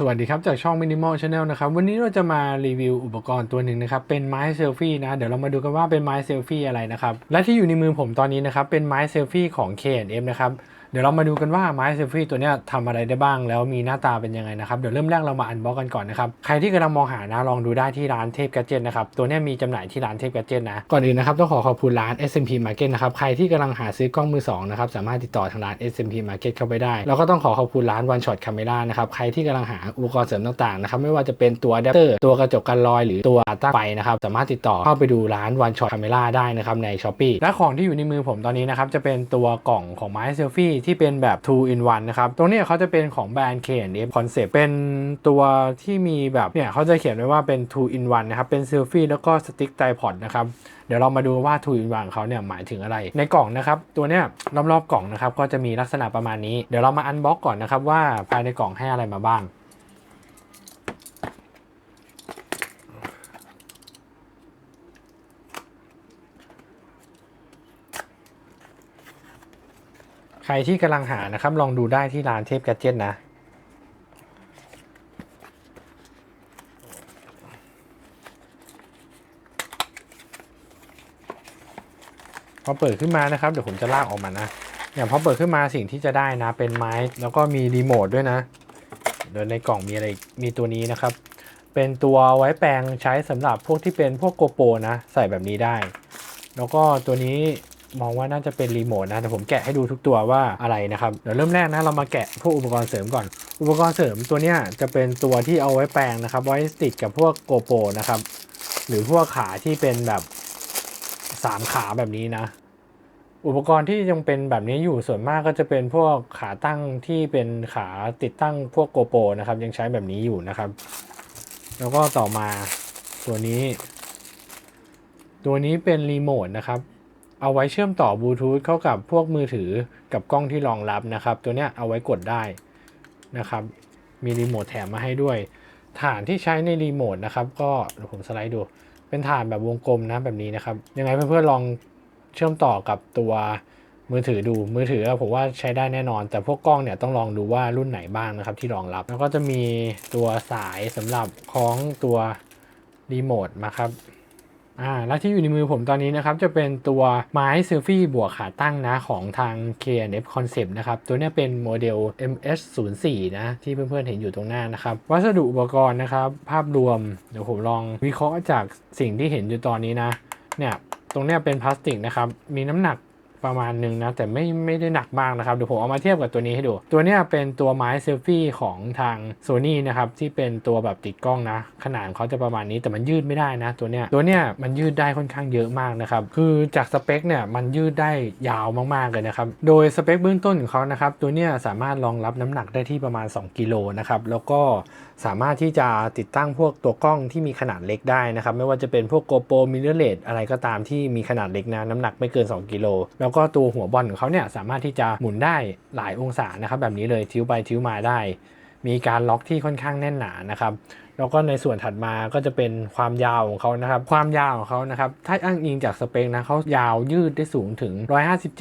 สวัสดีครับ จากช่อง Minimal Channel นะครับ วันนี้เราจะมารีวิวอุปกรณ์ตัวหนึ่งนะครับ เป็นไม้เซลฟี่นะ เดี๋ยวเรามาดูกันว่าเป็นไม้เซลฟี่อะไรนะครับ และที่อยู่ในมือผมตอนนี้นะครับ เป็นไม้เซลฟี่ของ K&M นะครับ เดี๋ยวเรามาดูกันว่าไม้เซลฟี่ตัวนี้ทำอะไรได้บ้าง แล้วมีหน้าตาเป็นยังไงนะครับ เดี๋ยวเริ่มแรกเรามาอันบ็อกกันก่อนนะครับ ใครที่กำลังมองหานะลองดูได้ที่ร้านเทพก a เจ e t นะครับ ตัวนี้มีจำหน่ายที่ร้านเทพก a เจ e t นะ ก่อนอื่นนะครับต้องขอขอบคุณร้าน SMP Market นะครับ ใครที่กำลังหาซื้อกล้องมือสองนะครับสามารถติดต่อทางร้าน SMP Market เข้าไปได้ แล้วก็ต้องขอขอบคุณร้าน One Shot Camera นะครับใครที่กำลังหาอุปกรณ์เสริมต่างๆนะครับไม่ว่าจะเป็นตัวอะแดปเตอร์ตัวกระจกกันรอย หรือตัวตั้งไฟนะครับสามารถติดต่อเข้าไปดูร้าน One Shot Camera ได้นะครับใน Shopee และของที่อยู่ในมือผมตอนนี้นะครับจะเป็นตัวกล่องของไม้เซลฟี่ที่เป็นแบบ two in one นะครับ ตรงนี้เขาจะเป็นของแบรนด์ K&M Concept เป็นตัวที่มีแบบเนี่ยเขาจะเขียนไว้ว่าเป็น two in one นะครับ เป็นเซลฟี่แล้วก็สติ๊กไตพอดนะครับเดี๋ยวเรามาดูว่า2 in 1ของเขาเนี่ยหมายถึงอะไร ในกล่องนะครับตัวเนี้ยรอบๆกล่องนะครับก็จะมีลักษณะประมาณนี้ เดี๋ยวเรามาอันบ็อกก่อนนะครับว่าภายในกล่องให้อะไรมาบ้าง ใครที่กำลังหานะครับ ลองดูได้ที่ร้านเทพแกจเจ็ตนะ พอเปิดขึ้นมานะครับ เดี๋ยวผมจะลากออกมานะ อย่างพอเปิดขึ้นมาสิ่งที่จะได้นะ เป็นไม้แล้วก็มีรีโมทด้วยนะเดี๋ยวในกล่องมีอะไรมีตัวนี้นะครับ เป็นตัวไว้แปลงใช้สำหรับพวกที่เป็นพวกโกโปรนะ ใส่แบบนี้ได้ แล้วก็ตัวนี้ มองว่าน่าจะเป็นรีโมทนะแต่ผมแกะให้ดูทุกตัวว่าอะไรนะครับเดี๋ยวเริ่มแรกนะเรามาแกะพวกอุปกรณ์เสริมก่อน อุปกรณ์เสริมตัวเนี้ยจะเป็นตัวที่เอาไว้แปลงนะครับ ไว้ติดกับพวกโกโปนะครับ หรือพวกขาที่เป็นแบบสามขาแบบนี้นะ อุปกรณ์ที่ยังเป็นแบบนี้อยู่ส่วนมากก็จะเป็นพวกขาตั้งที่เป็นขาติดตั้งพวกโกโปนะครับ ยังใช้แบบนี้อยู่นะครับ แล้วก็ต่อมาตัวนี้ ตัวนี้เป็นรีโมทนะครับ เอาไว้เชื่อมต่อบลูทูธเข้ากับพวกมือถือกับกล้องที่รองรับนะครับ ตัวเนี้ยเอาไว้กดได้นะครับ มีรีโมทแถมมาให้ด้วย ฐานที่ใช้ในรีโมทนะครับก็เดี๋ยวผมสไลด์ดู เป็นฐานแบบวงกลมนะแบบนี้นะครับ ยังไงเพื่อนๆลองเชื่อมต่อกับตัวมือถือดูมือถือผมว่าใช้ได้แน่นอน แต่พวกกล้องเนี่ยต้องลองดูว่ารุ่นไหนบ้างนะครับที่รองรับ แล้วก็จะมีตัวสายสำหรับคล้องตัวรีโมทมาครับ อ่าและที่อยู่ในมือผมตอนนี้นะครับจะเป็นตัวไม้เซลฟี่บวกขาตั้งนะของทาง K&F Concept นะครับตัวนี้เป็นโมเดล MS04 นะที่เพื่อนๆเห็นอยู่ตรงหน้านะครับวัสดุอุปกรณ์นะครับภาพรวมเดี๋ยวผมลองวิเคราะห์จากสิ่งที่เห็นอยู่ตอนนี้นะเนี่ยตรงเนี้ยเป็นพลาสติกนะครับมีน้ำหนัก ประมาณหนึ่งนะ แต่ไม่ไม่ได้หนักมากนะครับ เดี๋ยวผมเอามาเทียบกับตัวนี้ให้ดู ตัวนี้เป็นตัวไม้เซลฟี่ของทาง Sony นะครับ ที่เป็นตัวแบบติดกล้องนะ ขนาดเขาจะประมาณนี้แต่มันยืดไม่ได้นะ ตัวเนี้ยตัวเนี้ยมันยืดได้ค่อนข้างเยอะมากนะครับ คือจากสเปคเนี่ยมันยืดได้ยาวมากๆเลยนะครับ โดยสเปคเบื้องต้นของเขานะครับ ตัวเนี้ยสามารถรองรับน้ำหนักได้ที่ประมาณ 2กิโลนะครับแล้วก็สามารถที่จะติดตั้งพวกตัวกล้องที่มีขนาดเล็กได้นะครับไม่ว่าจะเป็นพวก GoPro Mirrorless อะไรก็ตามที่มีขนาดเล็กนะน้ำหนักไม่เกิน 2กิโลแแล้วก็ตัวหัวบอลของเขาเนี่ยสามารถที่จะหมุนได้หลายองศานะครับ แบบนี้เลยทิ้วไปทิ้วมาได้ มีการล็อกที่ค่อนข้างแน่นหนานะครับแล้วก็ในส่วนถัดมาก็จะเป็นความยาวของเขานะครับ ความยาวของเขานะครับ ถ้าอ้างอิงจากสเปคนะเขายาวยืดได้สูงถึง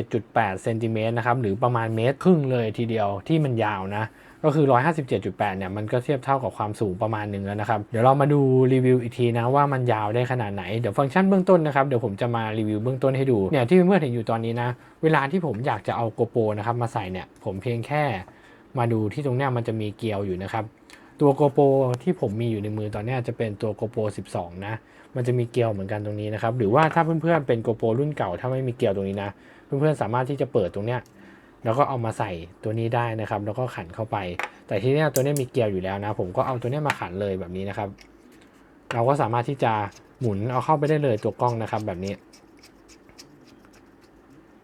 157.8 เซนติเมตรนะครับ หรือประมาณเมตรครึ่งเลยทีเดียวที่มันยาวนะ ก็คือ 157.8 เนี่ย มันก็เทียบเท่ากับความสูงประมาณหนึ่งแล้วนะครับ เดี๋ยวเรามาดูรีวิวอีกทีนะว่ามันยาวได้ขนาดไหน เดี๋ยวฟังก์ชันเบื้องต้นนะครับ เดี๋ยวผมจะมารีวิวเบื้องต้นให้ดู เนี่ยที่เพื่อนๆเห็นอยู่ตอนนี้นะ เวลาที่ผมอยากจะเอาโกโปรนะครับมาใส่เนี่ย ผมเพียงแค่มาดูที่ตรงเนี้ยมันจะมีเกลียวอยู่นะครับ ตัวโกโปรที่ผมมีอยู่ในมือตอนนี้จะเป็นตัวโกโปร12 นะ มันจะมีเกลียวเหมือนกันตรงนี้นะครับ หรือว่าถ้าเพื่อนๆเป็นโกโปรรุ่นเก่าถ้าไม่มีเกลียวตรงนี้นะ เพื่อนๆสามารถที่จะเปิดตรงเนี้ย แล้วก็เอามาใส่ตัวนี้ได้นะครับ แล้วก็ขันเข้าไป แต่ที่เนี้ยตัวเนี้ยมีเกลียวอยู่แล้วนะ ผมก็เอาตัวเนี้ยมาขันเลยแบบนี้นะครับ เราก็สามารถที่จะหมุนเอาเข้าไปได้เลยตัวกล้องนะครับ แบบนี้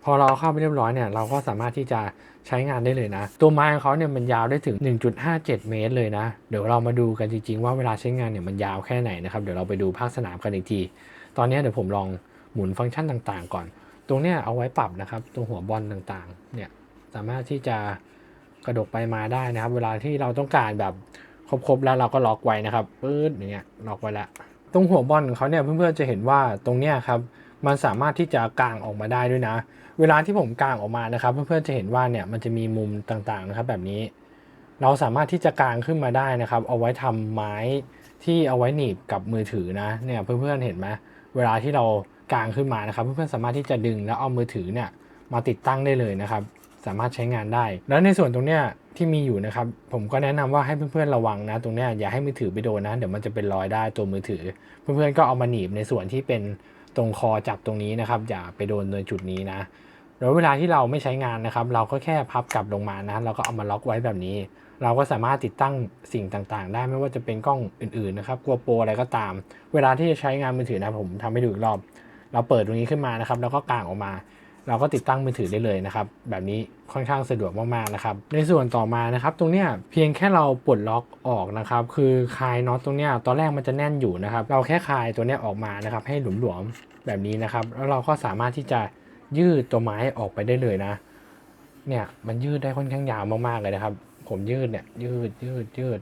พอเราเอาเข้าไปเรียบร้อยเนี่ย เราก็สามารถที่จะใช้งานได้เลยนะ ตัวไม้ของเขาเนี่ยมันยาวได้ถึง 1.57 เมตรเลยนะ เดี๋ยวเรามาดูกันจริงๆ ว่าเวลาใช้งานเนี่ยมันยาวแค่ไหนนะครับ เดี๋ยวเราไปดูภาคสนามกันอีกที ตอนนี้เดี๋ยวผมลองหมุนฟังก์ชันต่างๆ ก่อน ตรงเนี้ยเอาไว้ปรับนะครับ ตัวหัวบอลต่างๆ เนี่ย สามารถที่จะกระดกไปมาได้นะครับ เวลาที่เราต้องการแบบครบๆแล้วเราก็ล็อกไว้นะครับปื๊ดอย่างเงี้ยล็อกไว้แล้วตรงหัวบอลของเขาเนี่ยเพื่อนๆจะเห็นว่าตรงเนี้ยครับมันสามารถที่จะกางออกมาได้ด้วยนะ เวลาที่ผมกางออกมานะครับ เพื่อนๆจะเห็นว่าเนี่ยมันจะมีมุมต่างๆนะครับแบบนี้ เราสามารถที่จะกางขึ้นมาได้นะครับ เอาไว้ทำไม้ที่เอาไว้หนีบกับมือถือนะเนี่ยเพื่อนๆเห็นไหมเวลาที่เรากางขึ้นมานะครับ เพื่อนๆสามารถที่จะดึงแล้วเอามือถือเนี่ยมาติดตั้งได้เลยนะครับ สามารถใช้งานได้ แล้วในส่วนตรงเนี้ยที่มีอยู่นะครับ ผมก็แนะนำว่าให้เพื่อนๆระวังนะ ตรงเนี้ยอย่าให้มือถือไปโดนนะ เดี๋ยวมันจะเป็นรอยได้ตัวมือถือ เพื่อนๆก็เอามาหนีบในส่วนที่เป็นตรงคอจับตรงนี้นะครับ อย่าไปโดนในจุดนี้นะแล้วเวลาที่เราไม่ใช้งานนะครับ เราก็แค่พับกลับลงมานะเราก็เอามาล็อกไว้แบบนี้ เราก็สามารถติดตั้งสิ่งต่างๆ ได้ไม่ว่าจะเป็นกล้องอื่นๆนะครับกลัวโปรอะไรก็ตาม เวลาที่จะใช้งานมือถือนะผมทำให้ดูอีกรอบ เราเปิดตรงนี้ขึ้นมานะครับ แล้วก็กางออกมา เราก็ติดตั้งมือถือได้เลยนะครับ แบบนี้ค่อนข้างสะดวกมากๆนะครับ ในส่วนต่อมานะครับ ตรงเนี้ยเพียงแค่เราปลดล็อกออกนะครับ คือคลายน็อตตรงเนี้ยตอนแรกมันจะแน่นอยู่นะครับ เราแค่คลายตัวเนี้ยออกมานะครับ ให้หลวมๆแบบนี้นะครับ แล้วเราก็สามารถที่จะยืดตัวไม้ออกไปได้เลยนะ เนี่ยมันยืดได้ค่อนข้างยาวมากๆเลยนะครับ ผมยืดเนี่ยยืดยืดยืด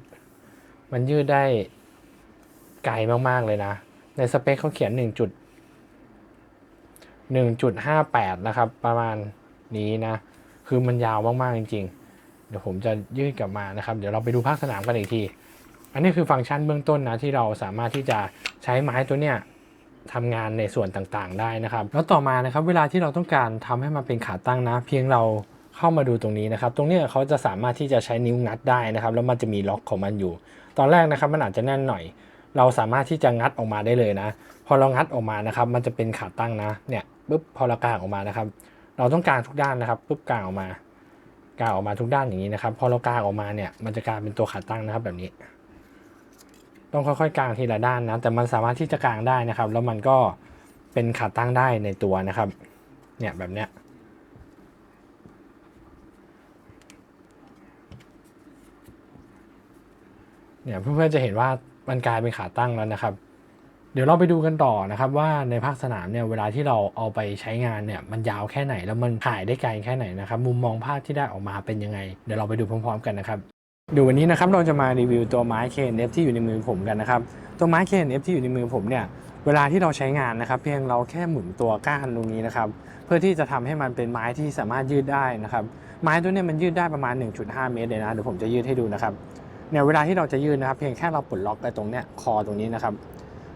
มันยืดได้ไกลมากๆเลยนะ ในสเปคเขาเขียน1จุด 1.58 นะครับ ประมาณนี้นะ คือมันยาวมาก ๆ จริง ๆ เดี๋ยวผมจะยืดกลับมานะครับ เดี๋ยวเราไปดูภาคสนามกันอีกที อันนี้คือฟังก์ชันเบื้องต้นนะ ที่เราสามารถที่จะใช้ไม้ตัวเนี้ยทำงานในส่วนต่างๆ ได้นะครับ แล้วต่อมานะครับ เวลาที่เราต้องการทำให้มันเป็นขาตั้งนะ เพียงเราเข้ามาดูตรงนี้นะครับ ตรงนี้เขาจะสามารถที่จะใช้นิ้วงัดได้นะครับ แล้วมันจะมีล็อกของมันอยู่ ตอนแรกนะครับมันอาจจะแน่นหน่อย เราสามารถที่จะงัดออกมาได้เลยนะ พอเรางัดออกมานะครับ มันจะเป็นขาตั้งนะเนี่ยปุ๊บพอเรากางออกมานะครับ เราต้องกางทุกด้านนะครับปุ๊บกางออกมากางออกมาทุกด้านอย่างนี้นะครับ พอเรากางออกมาเนี่ยมันจะกลายเป็นตัวขาตั้งนะครับแบบนี้ ต้องค่อยๆกางทีละด้านนะแต่มันสามารถที่จะกางได้นะครับ แล้วมันก็เป็นขาตั้งได้ในตัวนะครับ เนี่ยแบบเนี้ยเนี่ยเพื่อนๆจะเห็นว่า มันกลายเป็นขาตั้งแล้วนะครับ เดี๋ยวเราไปดูกันต่อนะครับ ว่าในภาคสนามเนี่ยเวลาที่เราเอาไปใช้งานเนี่ยมันยาวแค่ไหนแล้วมันถ่ายได้ไกลแค่ไหนนะครับ มุมมองภาพที่ได้ออกมาเป็นยังไง เดี๋ยวเราไปดูพร้อม ๆ กันนะครับดี๋ยววันนี้นะครับเราจะมารีวิวตัวไม้ KNF ที่อยู่ในมือผมกันนะครับตัวไม้ KNF ที่อยู่ในมือผมเนี่ยเวลาที่เราใช้งานนะครับ เพียงเราแค่หมุนตัวก้านตรงนี้นะครับ เพื่อที่จะทำให้มันเป็นไม้ที่สามารถยืดได้นะครับ ไม้ตัวนี้มันยืดได้ประมาณ 1.5 เมตรเลยนะเดี๋ยวผมจะยืดให้ดูนะครับ เนี่ยเวลาที่เราจะยืดนะครับ เพียงแค่เราปลดล็อกไอ้ตรงเนี้ยคอตรงนี้นะครับ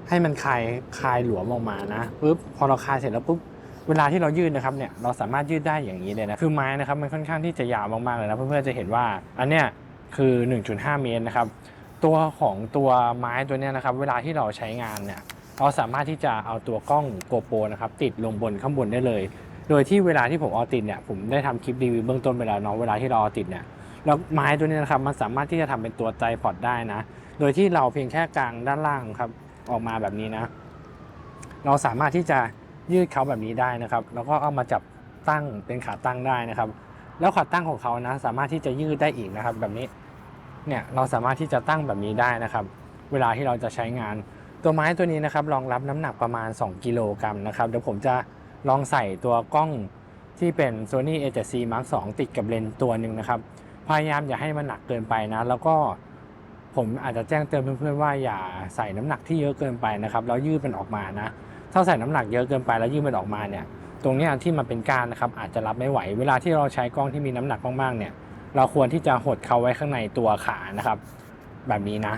ให้มันคลายคลายหลวมออกมานะปุ๊บพอเราคลายเสร็จแล้วปุ๊บเวลาที่เรายืดนะครับเนี่ยเราสามารถยืดได้อย่างนี้เลยนะคือไม้นะครับมันค่อนข้างที่จะยาวมากๆเลยนะเพื่อนๆจะเห็นว่าอันเนี้ยคือ 1.5 เมตรนะครับ ตัวของตัวไม้ตัวเนี้ยนะครับ เวลาที่เราใช้งานเนี่ยเราสามารถที่จะเอาตัวกล้องโกโปรนะครับติดลงบนข้างบนได้เลย โดยที่เวลาที่ผมเอาติดเนี่ยผมได้ทำคลิปรีวิวเบื้องต้นไปแล้วเนาะเวลาที่เราเอาติดเนี่ย แล้วไม้ตัวนี้นะครับมันสามารถที่จะทำเป็นตัวใจพอร์ดได้นะ โดยที่เราเพียงแค่กางด้านล่างครับออกมาแบบนี้นะ เราสามารถที่จะยืดเขาแบบนี้ได้นะครับ แล้วก็เอามาจับตั้งเป็นขาตั้งได้นะครับ แล้วขาตั้งของเขานะ สามารถที่จะยืดได้อีกนะครับ แบบนี้เนี่ยเราสามารถที่จะตั้งแบบนี้ได้นะครับ เวลาที่เราจะใช้งาน ตัวไม้ตัวนี้นะครับรองรับน้ำหนักประมาณ 2 กิโลกรัมนะครับเดี๋ยวผมจะลองใส่ตัวกล้องที่เป็น Sony A7C Mark II ติดกับเลนส์ตัวหนึ่งนะครับ พยายามอย่าให้มันหนักเกินไปนะ แล้วก็ผมอาจจะแจ้งเตือนเพื่อนๆว่าอย่าใส่น้ำหนักที่เยอะเกินไปนะครับแล้วยืดมันออกมานะ ถ้าใส่น้ำหนักเยอะเกินไปแล้วยืดมันออกมาเนี่ย ตรงนี้ที่มันเป็นก้านนะครับอาจจะรับไม่ไหว เวลาที่เราใช้กล้องที่มีน้ำหนักมากๆเนี่ย เราควรที่จะหดเขาไว้ข้างในตัวขานะครับ แบบนี้นะ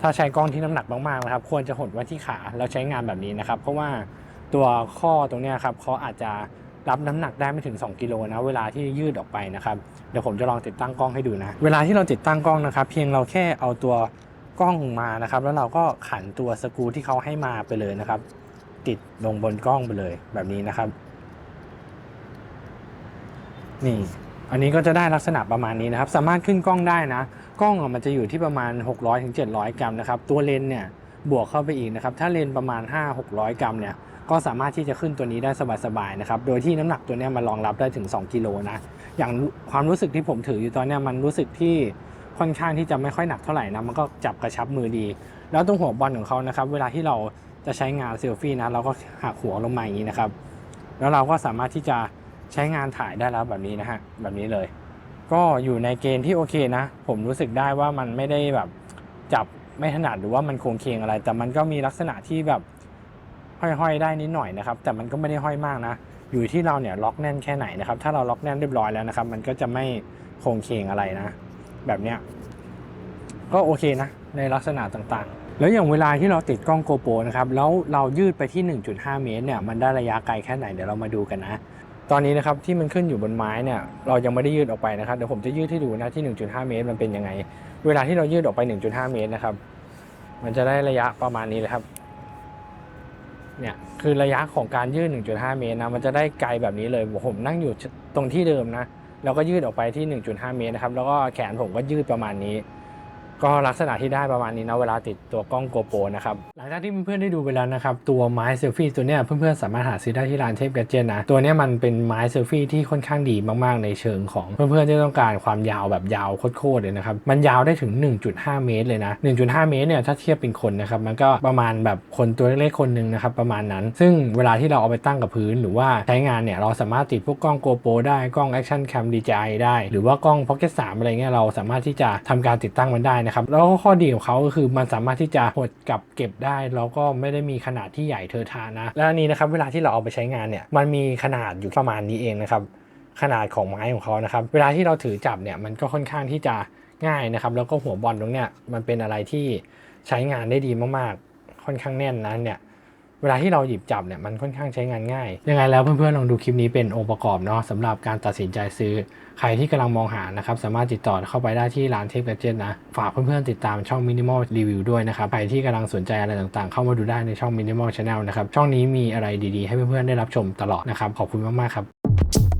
ถ้าใช้กล้องที่น้ำหนักมากๆนะครับ ควรจะหดไว้ที่ขาแล้วใช้งานแบบนี้นะครับ เพราะว่าตัวข้อตรงนี้ครับเขาอาจจะ รับน้ำหนักได้ไม่ถึง 2 กิโลนะเวลาที่ยืดออกไปนะครับเดี๋ยวผมจะลองติดตั้งกล้องให้ดูนะ เวลาที่เราติดตั้งกล้องนะครับ เพียงเราแค่เอาตัวกล้องมานะครับ แล้วเราก็ขันตัวสกรูที่เขาให้มาไปเลยนะครับ ติดลงบนกล้องไปเลยแบบนี้นะครับ นี่อันนี้ก็จะได้ลักษณะประมาณนี้นะครับ สามารถขึ้นกล้องได้นะ กล้องมันจะอยู่ที่ประมาณ 600-700 กรัมนะครับ ตัวเลนเนี่ยบวกเข้าไปอีกนะครับ ถ้าเลนประมาณ 5-600 กรัมเนี่ย ก็สามารถที่จะขึ้นตัวนี้ได้สบายๆนะครับ โดยที่น้ำหนักตัวนี้มันรองรับได้ถึง 2 กิโลนะ อย่างความรู้สึกที่ผมถืออยู่ตอนนี้มันรู้สึกที่ค่อนข้างที่จะไม่ค่อยหนักเท่าไหร่นะ มันก็จับกระชับมือดี แล้วตรงหัวบอลของเขานะครับ เวลาที่เราจะใช้งานเซลฟี่นะ เราก็หักหัวลงมาอย่างนี้นะครับ แล้วเราก็สามารถที่จะใช้งานถ่ายได้แล้วแบบนี้นะฮะ แบบนี้เลย ก็อยู่ในเกณฑ์ที่โอเคนะ ผมรู้สึกได้ว่ามันไม่ได้แบบจับไม่ถนัดหรือว่ามันโค้งเคงอะไร แต่มันก็มีลักษณะที่แบบ ห้อยๆได้นิดหน่อยนะครับ แต่มันก็ไม่ได้ห้อยมากนะ อยู่ที่เราเนี่ยล็อกแน่นแค่ไหนนะครับ ถ้าเราล็อกแน่นเรียบร้อยแล้วนะครับ มันก็จะไม่โค้งเคงอะไรนะ แบบเนี้ยก็โอเคนะ ในลักษณะต่างๆ แล้วอย่างเวลาที่เราติดกล้องโกโปรนะครับ แล้วเรายืดไปที่ 1.5 เมตรเนี่ย มันได้ระยะไกลแค่ไหน เดี๋ยวเรามาดูกันนะ ตอนนี้นะครับที่มันขึ้นอยู่บนไม้เนี่ย เรายังไม่ได้ยืดออกไปนะครับ เดี๋ยวผมจะยืดให้ดูนะที่ 1.5 เมตร มันเป็นยังไง เวลาที่เรายืดออกไป 1.5 เมตรนะครับ มันจะได้ระยะประมาณนี้เลยครับ เนี่ยคือระยะของการยืด 1.5 เมตรนะมันจะได้ไกลแบบนี้เลยผมนั่งอยู่ตรงที่เดิมนะแล้วก็ยืดออกไปที่ 1.5 เมตรนะครับแล้วก็แขนผมก็ยืดประมาณนี้ ก็ลักษณะที่ได้ประมาณนี้นะเวลาติดตัวกล้องโกโปรนะครับหลังจากที่เพื่อนๆได้ดูไปแล้วนะครับตัวไม้เซลฟี่ตัวเนี้ยเพื่อนๆสามารถหาซื้อได้ที่ร้านเทพแกจเจนนะตัวเนี้ยมันเป็นไม้เซลฟี่ที่ค่อนข้างดีมากๆในเชิงของเพื่อนๆที่ต้องการความยาวแบบยาวโคตรๆเลยนะครับมันยาวได้ถึง 1.5 เมตรเลยนะ1.5 เมตรเนี่ยถ้าเทียบเป็นคนนะครับมันก็ประมาณแบบคนตัวเล็กๆคนหนึ่งนะครับประมาณนั้น ซึ่งเวลาที่เราเอาไปตั้งกับพื้นหรือว่าใช้งานเนี่ยเราสามารถติดพวกกล้องโกโปรได้กล้อง Action Cam DJI ได้ หรือว่ากล้อง Pocket 3อะไรเงี้ยเราสามารถที่จะทำการติดตั้งมันได้นะครับแล้วก็ข้อดีของเขาก็คือมันสามารถที่จะหดกับเก็บได้ แล้วก็ไม่ได้มีขนาดที่ใหญ่เทอะทานะ และอันนี้นะครับเวลาที่เราเอาไปใช้งานเนี่ยมันมีขนาดอยู่ประมาณนี้เองนะครับขนาดของไม้ของเขานะครับเวลาที่เราถือจับเนี่ยมันก็ค่อนข้างที่จะง่ายนะครับแล้วก็หัวบอลตรงเนี้ยมันเป็นอะไรที่ใช้งานได้ดีมากๆ ค่อนข้างแน่นนะเนี่ย เวลาที่เราหยิบจับเนี่ยมันค่อนข้างใช้งานง่าย ยังไงแล้วเพื่อนๆลองดูคลิปนี้เป็นองค์ประกอบเนาะสำหรับการตัดสินใจซื้อ ใครที่กำลังมองหานะครับสามารถติดต่อเข้าไปได้ที่ร้านเทปก a เจ t นะ ฝากเพื่อนๆติดตามช่อง Minimal Review ด้วยนะครับ ใครที่กำลังสนใจอะไรต่างๆ เข้ามาดูได้ในช่อง Minimal Channel นะครับ ช่องนี้มีอะไรดีๆ ให้เพื่อนๆได้รับชมตลอดนะครับ ขอบคุณมากๆครับ